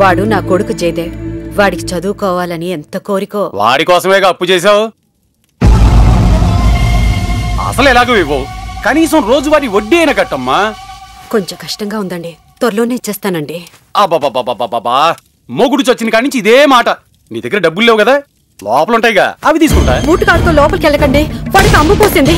వాడు నా కొడుకు జయదేవ్ వాడికి చదువుకోవాలని ఎంత కోరికో. వాడి కోసమేగా అప్పు చేశావు? అసలు ఎలాగో ఇవ్వవు. కనీసం రోజువారీ వడ్డీ అయినా కట్టమ్మా. కొంచెం కష్టంగా ఉందండి. త్వరలోనే ఇచ్చేస్తానండి. అబ్బాబాబాబాబాబా మొగుడు చచ్చిన కాడి నుంచి ఇదే మాట. నీ దగ్గర డబ్బులు లేవు కదా? లోపల ఉంటాయిగా అవి తీసుకుంటా. బూటు కాడుతో లోపలికి వెళ్ళకండి వాడికి అమ్ము పోసింది.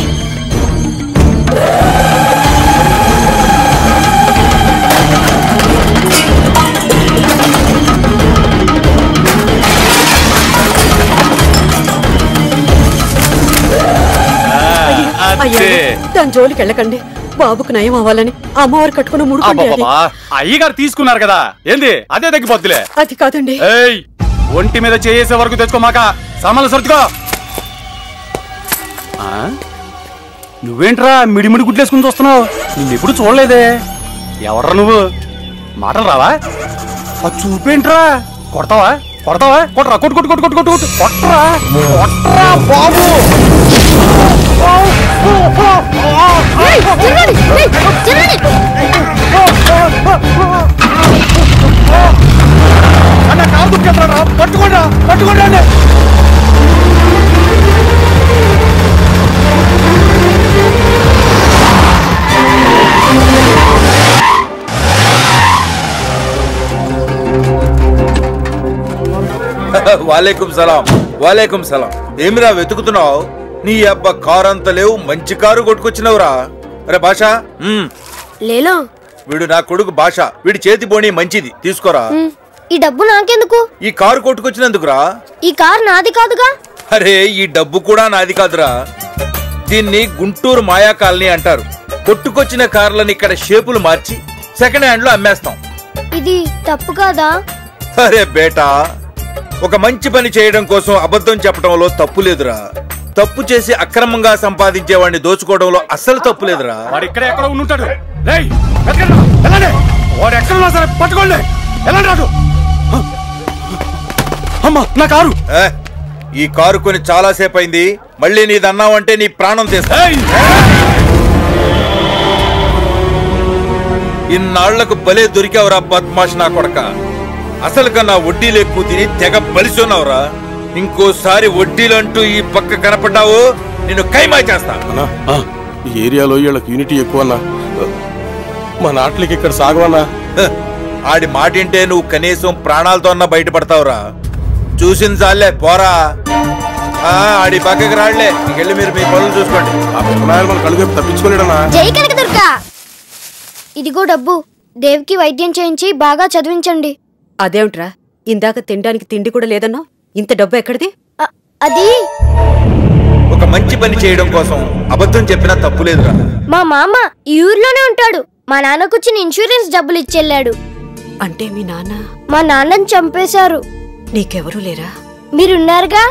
దాని జోలికి వెళ్ళకండి. బాబుకు నయం అవ్వాలని అమ్మవారు కట్టుకున్న అబ్బాబాబా అయ్యగారు తీసుకున్నారు కదా. ఏంది? అదే తగ్గిపోద్దులే. అది కాదండి. ఏయ్ ఒంటి మీద చేసే వరకు తెచ్చుకోమాక సామాన్లు సర్దుకో. ఆ? నువ్వేంట్రా మిడిమిడి గుడ్లేసుకుని చూస్తున్నావు? నిన్ను ఎప్పుడు చూడలేదే. ఎవర్రా నువ్వు? మాటలు రావా? చూపేంట్రా? కొడతావా? కొడతావా? కొట్టరా కొట్టు కొట్టు కొట్టు కొట్టు కొట్టు కొట్టు కొట్టరా కొట్టరా బాబు. అన్న కారు దుక్కెత్తరా పట్టుకోండి పట్టుకోండి అండి వాలేకుం సలాం వాలేకుం సలాం. ఏమిరా వెతుకుతున్నావు? నీ అబ్బ కారు అంత లేవు మంచి కారు కొట్టుకొచ్చినవురా. అరే భాష మ్మ్. లేలో? వీడు నా కొడుకు భాష వీడి చేతి బోని మంచిది. తీసుకోరా. ఈ డబ్బు నాకెందుకు? ఈ కారు కొట్టుకొచ్చినందుకురా. ఈ కార్ నాది కాదుగా? అరే ఈ డబ్బు కూడా నాది కాదురా. దీన్ని గుంటూరు మాయా కాలనీ అంటారు. కొట్టుకొచ్చిన కార్లని ఇక్కడ షేపులు మార్చి సెకండ్ హ్యాండ్లో అమ్మేస్తాం. ఇది తప్పు కాదా? అరే బేటా ఒక మంచి పని చేయడం కోసం అబద్ధం చెప్పడంలో తప్పు లేదురా. తప్పు చేసి అక్రమంగా సంపాదించే వాడిని దోచుకోవడంలో అస్సలు తప్పు లేదురా. వాడు ఇక్కడ ఎక్కడ ఉంటాడు వాడు ఎక్కడ సరే పట్టుకోండి. అమ్మా నా కారు. ఈ కారు కొని చాలా సేపు అయింది. మళ్ళీ నీదన్నావంటే నీ ప్రాణం తీస్తా! ఇన్నాళ్ళకు భలే దొరికావురా బద్మాష్ నా కొడక. అసలు కన్నా వడ్డీలు ఎక్కువ తిని తెగ బలిసున్నావురా. ఇంకోసారి వడ్డీలంటూ ఈ పక్క కనపడ్డావు నిన్ను కైమా చేస్తా. అన్నా ఈ ఏరియాలో వీళ్ళకి యూనిటీ ఎక్కువ అన్నా మా నాట్లకి ఇక్కడ సాగవన్నా. ఆడి మాటింటే నువ్వు కనీసం ప్రాణాలతో అన్నా బయటపడతావురా. చూసిన చాలే పోరా. ఆ, ఆడి పక్కకి రాళ్ళే. ఇంకెళ్ళి మీరు మీ పనులు చూసుకోండి. ఆ పిల్లనాయలు మన కళ్ళు దుర్గా ఇదిగో డబ్బు. దేవ్కి వైద్యం చేయించి బాగా చదివించండి. అదేమిట్రా? ఇందాక తినడానికి తిండి కూడా లేదన్నా ఇంత డబ్బు ఎక్కడిది? అది? ఒక మంచి పని చేయడం కోసం అబద్ధం చెప్పినా తప్పు లేదురా. మా మామ ఈ ఊర్లోనే ఉంటాడు. మా నాన్నకొచ్చిన ఇన్సూరెన్స్ డబ్బులు ఇచ్చెళ్ళాడు అంటే మీ నాన్న? మా నాన్నని చంపేశారు. నీకెవరూ లేరా? మీరున్నారుగా?